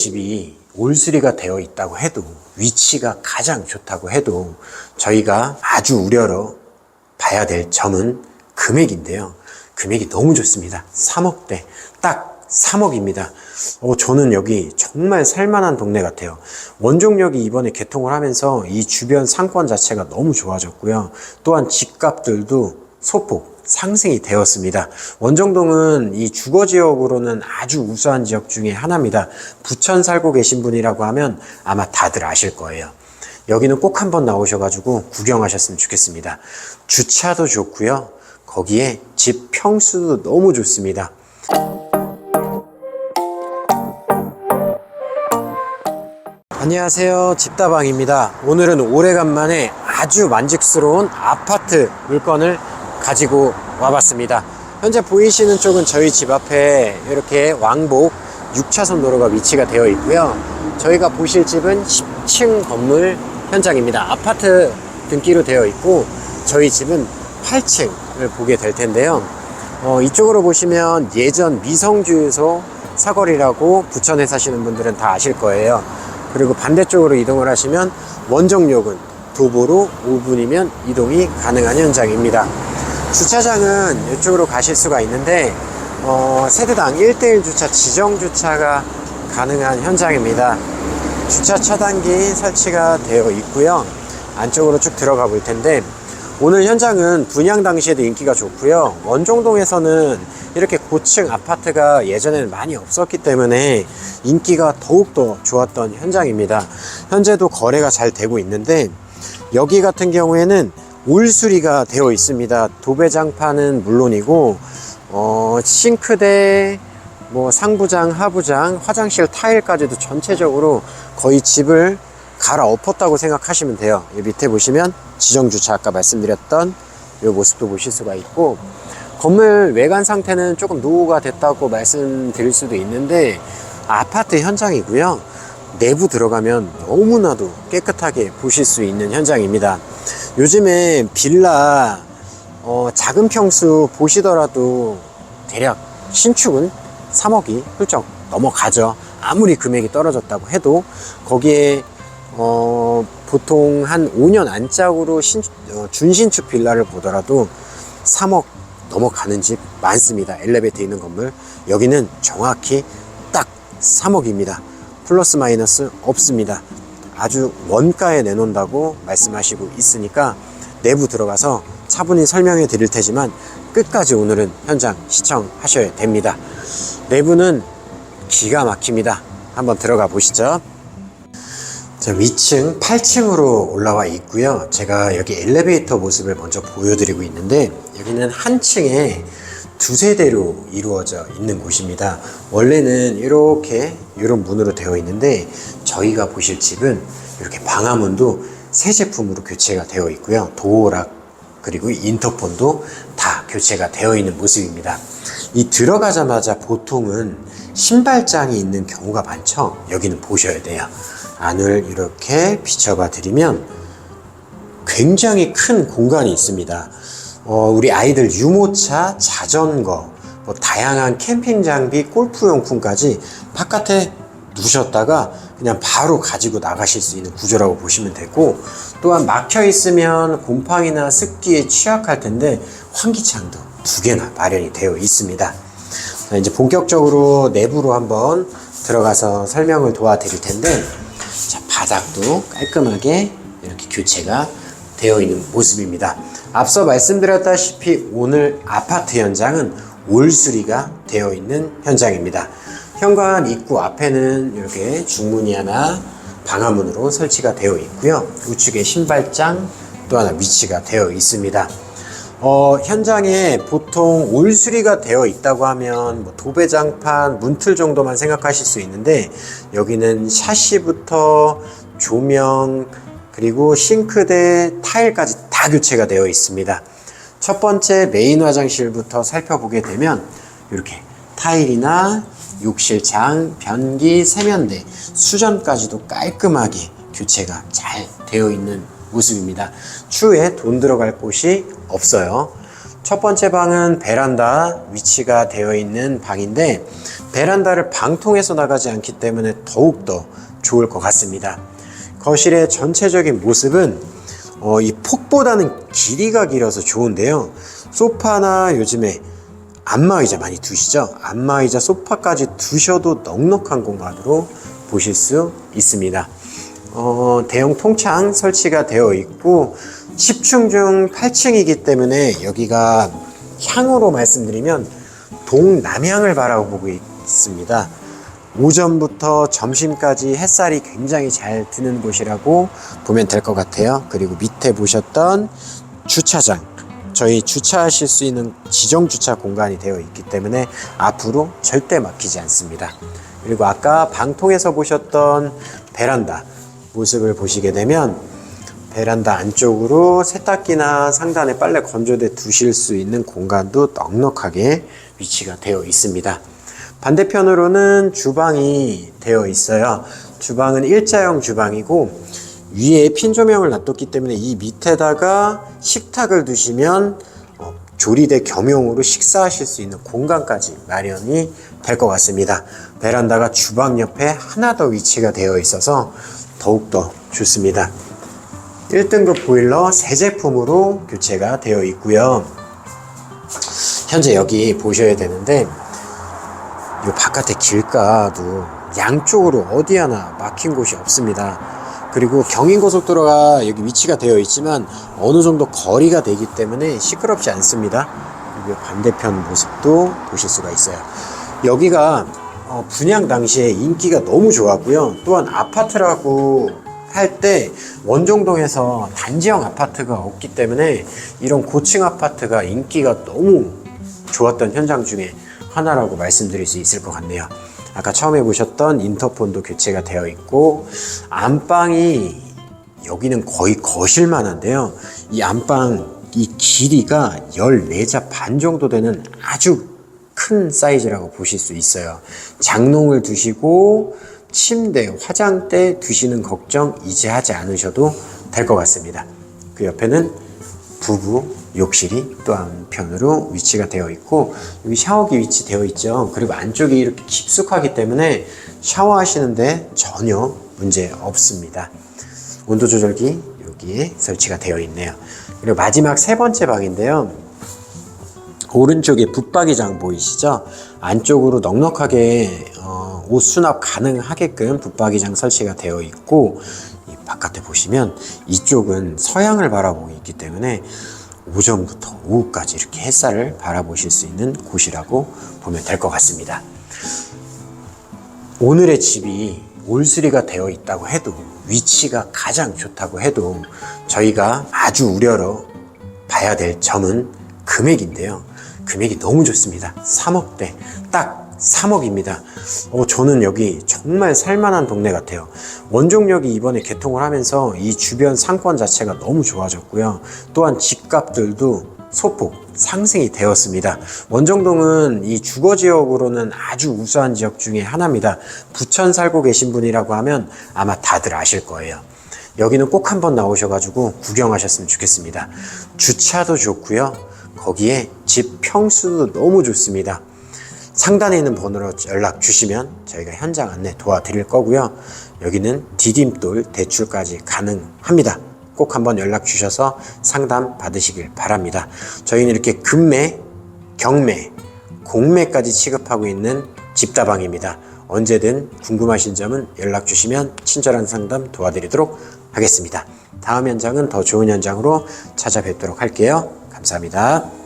집이 올수리가 되어 있다고 해도 위치가 가장 좋다고 해도 저희가 아주 우려로 봐야 될 점은 금액인데요. 금액이 너무 좋습니다. 3억대. 딱 3억입니다. 어, 저는 여기 정말 살만한 동네 같아요. 원종역이 이번에 개통을 하면서 이 주변 상권 자체가 너무 좋아졌고요. 또한 집값들도 소폭 상승이 되었습니다. 원정동은 이 주거 지역으로는 아주 우수한 지역 중에 하나입니다. 부천 살고 계신 분이라고 하면 아마 다들 아실 거예요. 여기는 꼭 한번 나오셔가지고 구경하셨으면 좋겠습니다. 주차도 좋고요. 거기에 집 평수도 너무 좋습니다. 안녕하세요. 집다방입니다. 오늘은 오래간만에 아주 만족스러운 아파트 물건을 가지고 와봤습니다. 현재 보이시는 쪽은 저희 집 앞에 이렇게 왕복 6차선 도로가 위치가 되어 있고요. 저희가 보실 집은 10층 건물 현장입니다. 아파트 등기로 되어 있고 저희 집은 8층을 보게 될 텐데요. 어, 이쪽으로 보시면 예전 미성주유소 사거리라고 부천에 사시는 분들은 다 아실 거예요. 그리고 반대쪽으로 이동을 하시면 원정역은 도보로 5분이면 이동이 가능한 현장입니다. 주차장은 이쪽으로 가실 수가 있는데 어, 세대당 1대1 주차 지정 주차가 가능한 현장입니다. 주차 차단기 설치가 되어 있고요. 안쪽으로 쭉 들어가 볼 텐데 오늘 현장은 분양 당시에도 인기가 좋고요. 원종동에서는 이렇게 고층 아파트가 예전에는 많이 없었기 때문에 인기가 더욱더 좋았던 현장입니다. 현재도 거래가 잘 되고 있는데 여기 같은 경우에는 올수리가 되어 있습니다. 도배장판은 물론이고 어, 싱크대, 뭐 상부장, 하부장, 화장실 타일까지도 전체적으로 거의 집을 갈아엎었다고 생각하시면 돼요. 이 밑에 보시면 지정주차 아까 말씀드렸던 이 모습도 보실 수가 있고 건물 외관 상태는 조금 노후가 됐다고 말씀드릴 수도 있는데 아파트 현장이고요. 내부 들어가면 너무나도 깨끗하게 보실 수 있는 현장입니다. 요즘에 빌라 어, 작은 평수 보시더라도 대략 신축은 3억이 훌쩍 넘어가죠. 아무리 금액이 떨어졌다고 해도 거기에 어, 보통 한 5년 안짝으로 신, 어, 준신축 빌라를 보더라도 3억 넘어가는 집 많습니다. 엘리베이터 있는 건물. 여기는 정확히 딱 3억입니다. 플러스 마이너스 없습니다. 아주 원가에 내놓는다고 말씀하시고 있으니까 내부 들어가서 차분히 설명해 드릴 테지만 끝까지 오늘은 현장 시청하셔야 됩니다. 내부는 기가 막힙니다. 한번 들어가 보시죠. 자, 위층 8층으로 올라와 있고요. 제가 여기 엘리베이터 모습을 먼저 보여드리고 있는데 여기는 한 층에 두세 대로 이루어져 있는 곳입니다. 원래는 이렇게 이런 문으로 되어 있는데 저희가 보실 집은 이렇게 방화문도 새 제품으로 교체가 되어 있고요. 도어락 그리고 인터폰도 다 교체가 되어 있는 모습입니다. 이 들어가자마자 보통은 신발장이 있는 경우가 많죠. 여기는 보셔야 돼요. 안을 이렇게 비춰봐 드리면 굉장히 큰 공간이 있습니다. 어, 우리 아이들 유모차, 자전거, 뭐 다양한 캠핑 장비, 골프 용품까지 바깥에 두셨다가 그냥 바로 가지고 나가실 수 있는 구조라고 보시면 되고 또한 막혀 있으면 곰팡이나 습기에 취약할 텐데 환기창도 두 개나 마련이 되어 있습니다. 자, 이제 본격적으로 내부로 한번 들어가서 설명을 도와드릴 텐데 자, 바닥도 깔끔하게 이렇게 교체가 되어 있는 모습입니다. 앞서 말씀드렸다시피 오늘 아파트 현장은 올수리가 되어 있는 현장입니다. 현관 입구 앞에는 이렇게 중문이 하나 방화문으로 설치가 되어 있고요. 우측에 신발장 또 하나 위치가 되어 있습니다. 어, 현장에 보통 올 수리가 되어 있다고 하면 뭐 도배장판, 문틀 정도만 생각하실 수 있는데 여기는 샤시부터 조명 그리고 싱크대, 타일까지 다 교체가 되어 있습니다. 첫 번째 메인 화장실부터 살펴보게 되면 이렇게 타일이나 욕실장, 변기, 세면대, 수전까지도 깔끔하게 교체가 잘 되어 있는 모습입니다. 추후에 돈 들어갈 곳이 없어요. 첫 번째 방은 베란다 위치가 되어 있는 방인데 베란다를 방통해서 나가지 않기 때문에 더욱더 좋을 것 같습니다. 거실의 전체적인 모습은 어, 이 폭보다는 길이가 길어서 좋은데요. 소파나 요즘에 안마의자 많이 두시죠? 안마의자 소파까지 두셔도 넉넉한 공간으로 보실 수 있습니다. 어, 대형 통창 설치가 되어 있고 10층 중 8층이기 때문에 여기가 향으로 말씀드리면 동남향을 바라보고 있습니다. 오전부터 점심까지 햇살이 굉장히 잘 드는 곳이라고 보면 될 것 같아요. 그리고 밑에 보셨던 주차장. 저희 주차하실 수 있는 지정 주차 공간이 되어 있기 때문에 앞으로 절대 막히지 않습니다. 그리고 아까 방통에서 보셨던 베란다 모습을 보시게 되면 베란다 안쪽으로 세탁기나 상단에 빨래 건조대 두실 수 있는 공간도 넉넉하게 위치가 되어 있습니다. 반대편으로는 주방이 되어 있어요. 주방은 일자형 주방이고 위에 핀 조명을 놔뒀기 때문에 이 밑에다가 식탁을 두시면 어, 조리대 겸용으로 식사하실 수 있는 공간까지 마련이 될 것 같습니다. 베란다가 주방 옆에 하나 더 위치가 되어 있어서 더욱더 좋습니다. 1등급 보일러 새 제품으로 교체가 되어 있고요. 현재 여기 보셔야 되는데 이 바깥에 길가도 양쪽으로 어디 하나 막힌 곳이 없습니다. 그리고 경인고속도로가 여기 위치가 되어 있지만 어느 정도 거리가 되기 때문에 시끄럽지 않습니다. 그리고 반대편 모습도 보실 수가 있어요. 여기가 어, 분양 당시에 인기가 너무 좋았고요. 또한 아파트라고 할 때 원종동에서 단지형 아파트가 없기 때문에 이런 고층 아파트가 인기가 너무 좋았던 현장 중에 하나라고 말씀드릴 수 있을 것 같네요. 아까 처음에 보셨던 인터폰도 교체가 되어 있고 안방이 여기는 거의 거실만 한데요. 이 안방 이 길이가 14자 반 정도 되는 아주 큰 사이즈라고 보실 수 있어요. 장롱을 두시고 침대, 화장대 두시는 걱정 이제 하지 않으셔도 될 것 같습니다. 그 옆에는 부부 욕실이 또 한편으로 위치가 되어 있고 여기 샤워기 위치 되어 있죠. 그리고 안쪽이 이렇게 깊숙하기 때문에 샤워하시는데 전혀 문제 없습니다. 온도 조절기 여기에 설치가 되어 있네요. 그리고 마지막 세 번째 방인데요. 오른쪽에 붙박이장 보이시죠? 안쪽으로 넉넉하게 어, 옷 수납 가능하게끔 붙박이장 설치가 되어 있고 이 바깥에 보시면 이쪽은 서양을 바라보고 있기 때문에 오전부터 오후까지 이렇게 햇살을 바라보실 수 있는 곳이라고 보면 될 것 같습니다. 오늘의 집이 올수리가 되어 있다고 해도 위치가 가장 좋다고 해도 저희가 아주 우려로 봐야 될 점은 금액인데요. 금액이 너무 좋습니다. 3억대. 딱 3억입니다. 어, 저는 여기 정말 살만한 동네 같아요. 원종역이 이번에 개통을 하면서 이 주변 상권 자체가 너무 좋아졌고요. 또한 집값들도 소폭 상승이 되었습니다. 원정동은 이 주거 지역으로는 아주 우수한 지역 중에 하나입니다. 부천 살고 계신 분이라고 하면 아마 다들 아실 거예요. 여기는 꼭 한번 나오셔가지고 구경하셨으면 좋겠습니다. 주차도 좋고요. 거기에 집 평수도 너무 좋습니다. 상단에 있는 번호로 연락 주시면 저희가 현장 안내 도와드릴 거고요. 여기는 디딤돌 대출까지 가능합니다. 꼭 한번 연락 주셔서 상담 받으시길 바랍니다. 저희는 이렇게 금매, 경매, 공매까지 취급하고 있는 집다방입니다. 언제든 궁금하신 점은 연락 주시면 친절한 상담 도와드리도록 하겠습니다. 다음 현장은 더 좋은 현장으로 찾아뵙도록 할게요. 감사합니다.